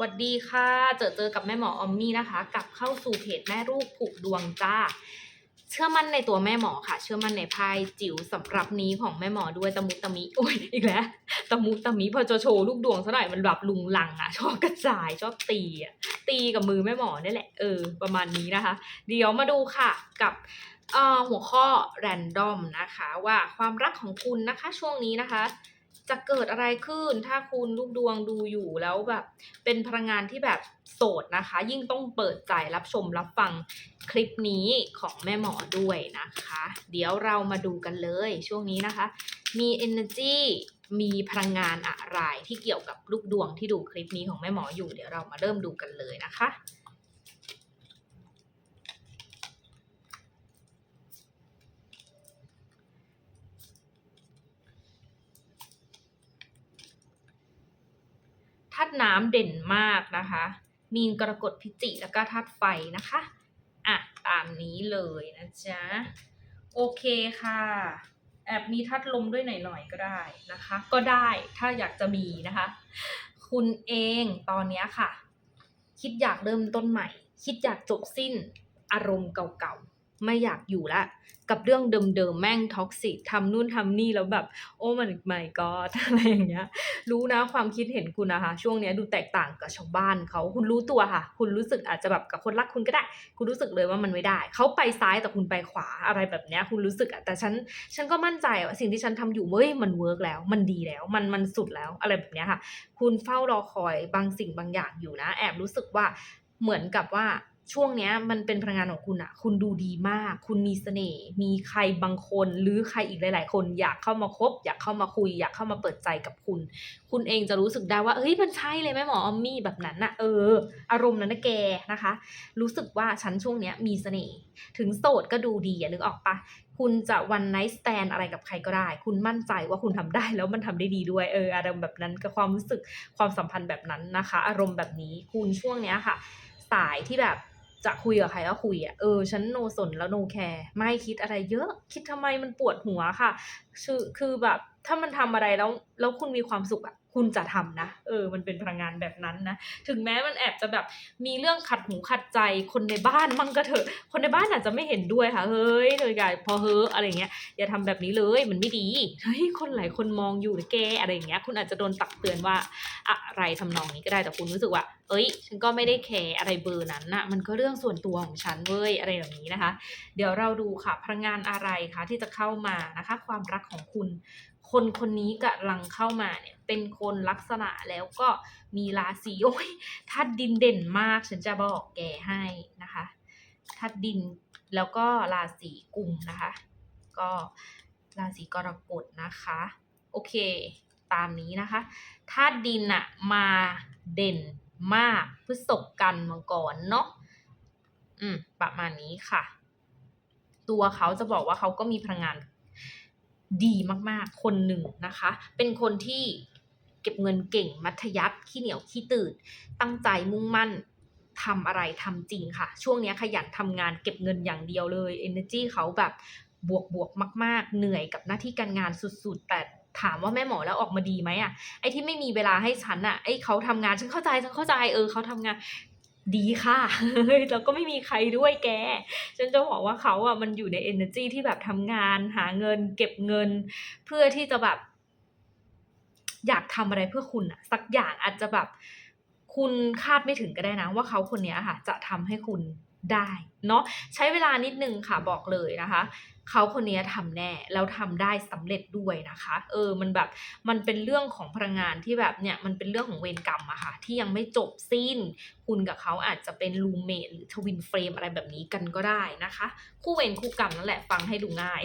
วัสดีค่ะ เจอเจอกับแม่หมอออมมี่นะคะ กลับเข้าสู่เพจแม่ลูกผูกดวงจ้า เชื่อมั่นในตัวแม่หมอค่ะ เชื่อมั่นในไพ่จิ๋วสำหรับนี้ของแม่หมอด้วยตะมุตะมิอุ้ยอีกแล้วตะมุตะมิพอจะโชว์ลูกดวงซะหน่อยมันแบบลุงลังอะ ชอบกระจายชอบตีอะตีกับมือแม่หมอนี่แหละเออประมาณนี้นะคะ เดี๋ยวมาดูค่ะกับออหัวข้อแรนดอมนะคะ ว่าความรักของคุณนะคะ ช่วงนี้นะคะ จะเกิดอะไรขึ้น ถ้าคุณลูกดวงดูอยู่แล้วแบบ เป็นพลังงานที่แบบโสดนะคะ ยิ่งต้องเปิดใจรับชมรับฟังคลิปนี้ของแม่หมอด้วยนะคะ เดี๋ยวเรามาดูกันเลยช่วงนี้นะคะ มี energy มีพลังงานอะไรที่เกี่ยวกับลูกดวงที่ดูคลิปนี้ของแม่หมออยู่ เดี๋ยวเรามาเริ่มดูกันเลยนะคะ ตุน้ำเด่นมากนะคะ มีนกรกฎพิจิแล้วก็ธาตุไฟนะคะอะตามนี้เลยนะจ๊ะ โอเคค่ะ แอบมีธาตุลมด้วยหน่อยๆก็ได้นะคะ ก็ได้ถ้าอยากจะมีนะคะ คุณเองตอนนี้ค่ะ คิดอยากเริ่มต้นใหม่ คิดอยากจบสิ้นอารมณ์เก่าๆ ไม่อยากอยู่ละ กับเรื่องเดิมๆ แม่งท็อกซิกทำนู่นทำนี่แล้วแบบ โอ้มันไม่ก็อะไรอย่างเงี้ย รู้นะความคิดเห็นคุณนะคะ ช่วงนี้ดูแตกต่างกับชาวบ้านเขาคุณรู้ตัวค่ะ คุณรู้สึกอาจจะแบบกับคนรักคุณก็ได้ คุณรู้สึกเลยว่ามันไม่ได้ เขาไปซ้ายแต่คุณไปขวาอะไรแบบนี้คุณรู้สึกแต่ฉันฉันก็มั่นใจว่าสิ่งที่ฉันทำอยู่เว้ยมันเวิร์กแล้ว มันดีแล้วมันมันสุดแล้วอะไรแบบนี้ค่ะ คุณเฝ้ารอคอยบางสิ่งบางอย่างอยู่นะ แอบรู้สึกว่าเหมือนกับว่า ช่วงเนี้ยมันเป็นพลังงานของคุณอะคุณดูดีมาก คุณมีเสน่ห์มีใครบางคนหรือใครอีกหลาย ๆ คนอยากเข้ามาคบ อยากเข้ามาคุย อยากเข้ามาเปิดใจกับคุณ คุณเองจะรู้สึกได้ว่าเฮ้ยมันใช่เลยแม่หมอออมมี่แบบนั้นนะเออ อารมณ์นั้นนะแกนะคะ รู้สึกว่าฉันช่วงเนี้ยมีเสน่ห์ถึงโสดก็ดูดีอะนึกออกปะคุณจะวันไนท์สแตนอะไรกับใครก็ได้ คุณมั่นใจว่าคุณทำได้แล้วมันทำได้ดีด้วย เออ อารมณ์แบบนั้นกับความรู้สึกความสัมพันธ์แบบนั้นนะคะ อารมณ์แบบนี้คุณช่วงเนี้ยค่ะ สายที่แบบ จะคุยกับใครก็คุยอะเออฉันโนสนแล้วโนแคร์ไม่คิดอะไรเยอะ คิดทำไมมันปวดหัวค่ะคือคือแบบ ถ้ามันทำอะไรแล้ว แล้วคุณมีความสุขอะ คุณจะทำนะ เออ มันเป็นพลังงานแบบนั้นนะ ถึงแม้มันแอบจะแบบมีเรื่องขัดหูขัดใจคนในบ้านมั่งก็เถอะ คนในบ้านอาจจะไม่เห็นด้วยค่ะ เฮ้ยเธออย่าพอเฮ้ออะไรเงี้ย อย่าทำแบบนี้เลย มันไม่ดี เฮ้ย คนหลายคนมองอยู่นะแกอะไรเงี้ย คุณอาจจะโดนตักเตือนว่าอะไรทำนองนี้ก็ได้ แต่คุณรู้สึกว่า เอ้ย ฉันก็ไม่ได้แคร์อะไรเบอร์นั้นนะมันก็เรื่องส่วนตัวของฉันเว้ย อะไรแบบนี้นะคะ เดี๋ยวเราดูค่ะ พลังงานอะไรคะที่จะเข้ามานะคะ ความรักของคุณ คนคนนี้กำลังเข้ามาเนี่ย เป็นคนลักษณะแล้วก็มีราศีโอ้ยธาตุดินเด่นมาก ฉันจะบอกแกให้นะคะธาตุดินแล้วก็ราศีกุมนะคะ ก็ราศีกรกฎนะคะ โอเค ตามนี้นะคะธาตุดินอะมาเด่นมากพฤษภกันมังกรเนาะอืมประมาณนี้ค่ะ ตัวเขาจะบอกว่าเขาก็มีพลังงาน ดีมากๆ คนหนึ่งนะคะ เป็นคนที่เก็บเงินเก่งมัธยัติขี้เหนียวขี้ตื่น ตั้งใจมุ่งมั่นทำอะไรทำจริงค่ะ ช่วงนี้ขยันทำงานเก็บเงินอย่างเดียวเลย energy เขาแบบบวกบวกๆมาก ๆ เหนื่อยกับหน้าที่การงานสุดๆ แต่ถามว่าแม่หมอแล้วออกมาดีไหมอะไอ้ที่ไม่มีเวลาให้ฉันอะไอ้เขาทำงานฉันเข้าใจฉันเข้าใจเออเขาทำงาน ดีค่ะ แล้วก็ไม่มีใครด้วยแก ฉันจะบอกว่าเขาอะมันอยู่ใน energy ที่แบบทำงานหาเงิน เก็บเงิน เพื่อที่จะแบบ อยากทำอะไรเพื่อคุณอะสักอย่างอาจจะแบบ คุณคาดไม่ถึงก็ได้นะ ว่าเขาคนนี้ค่ะ จะทำให้คุณได้ เนาะใช้เวลานิดนึงค่ะบอกเลยนะคะเขาคนนี้ทำแน่แล้วทำได้สำเร็จด้วยนะคะ เออมันแบบมันเป็นเรื่องของพลังงานที่แบบเนี่ยมันเป็นเรื่องของเวรกรรมอะค่ะ ที่ยังไม่จบสิ้น คุณกับเขาอาจจะเป็นรูเมทหรือทวินเฟรมอะไรแบบนี้กันก็ได้นะคะ คู่เวรคู่กรรมนั่นแหละฟังให้ดูง่าย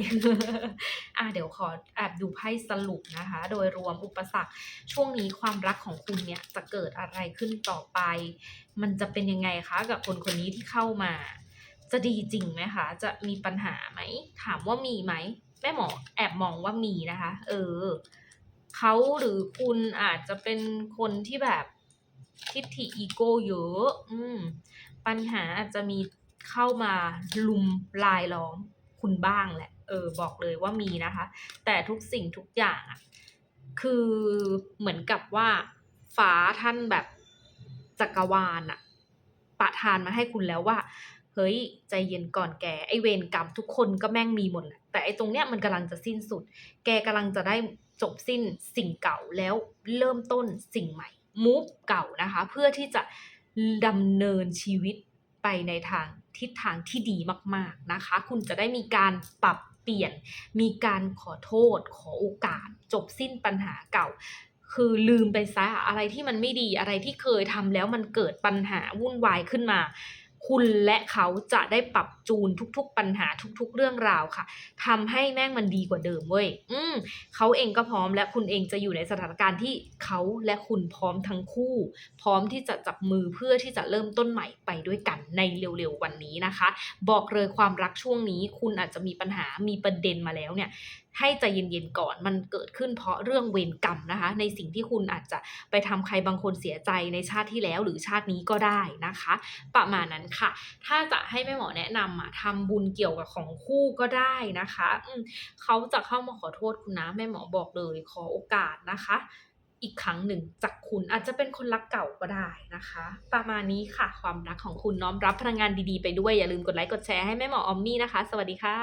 อะเดี๋ยวขอแอบดูไพ่สรุปนะคะ โดยรวมอุปสรรคช่วงนี้ความรักของคุณเนี่ยจะเกิดอะไรขึ้นต่อไป มันจะเป็นยังไงคะกับคนคนนี้ที่เข้ามา จะดีจริงไหมคะ จะมีปัญหาไหม ถามว่ามีไหม แม่หมอแอบมองว่ามีนะคะ เออ เขาหรือคุณอาจจะเป็นคนที่แบบทิฐิอีโก้เยอะ อืม ปัญหาอาจจะมีเข้ามาลุมลายล้อมคุณบ้างแหละ เออ บอกเลยว่ามีนะคะ แต่ทุกสิ่งทุกอย่างอะคือเหมือนกับว่าฟ้าท่านแบบจักรวาลอะประทานมาให้คุณแล้วว่า เฮ้ย ใจเย็นก่อนแก ไอเวรกรรมทุกคนก็แม่งมีหมดแหละ แต่ไอตรงเนี้ยมันกำลังจะสิ้นสุด แกกำลังจะได้จบสิ้นสิ่งเก่าแล้วเริ่มต้นสิ่งใหม่มูฟเก่านะคะ เพื่อที่จะดำเนินชีวิตไปในทางทิศทางที่ดีมาก ๆนะคะ คุณจะได้มีการปรับเปลี่ยน มีการขอโทษ ขอโอกาส จบสิ้นปัญหาเก่า คือลืมไปซะอะไรที่มันไม่ดีอะไรที่เคยทำแล้วมันเกิดปัญหาวุ่นวายขึ้นมา คุณและเขาจะได้ปรับจูนทุกๆปัญหาทุกๆเรื่องราวค่ะทำให้แม่งมันดีกว่าเดิมเว้ยอืมเขาเองก็พร้อมและคุณเองจะอยู่ในสถานการณ์ที่เขาและคุณพร้อมทั้งคู่ พร้อมที่จะจับมือเพื่อที่จะเริ่มต้นใหม่ไปด้วยกันในเร็วๆวันนี้นะคะ บอกเลยความรักช่วงนี้ คุณอาจจะมีปัญหามีประเด็นมาแล้วเนี่ย ให้ใจเย็นๆก่อน มันเกิดขึ้นเพราะเรื่องเวรกรรมนะคะ ในสิ่งที่คุณอาจจะไปทำใครบางคนเสียใจในชาติที่แล้วหรือชาตินี้ก็ได้นะคะ ประมาณนั้นค่ะ ถ้าจะให้แม่หมอแนะนำอะทำบุญเกี่ยวกับของคู่ก็ได้นะคะอืเขาจะเข้ามาขอโทษคุณนะแม่หมอบอกเลยขอโอกาสนะคะอีกครั้งหนึ่งจากคุณอาจจะเป็นคนรักเก่าก็ได้นะคะ ประมาณนี้ค่ะความรักของคุณน้อมรับพลังงานดีๆไปด้วยอย่าลืมกดไลค์กดแชร์ให้แม่หมอออมมี่นะคะ สวัสดีค่ะ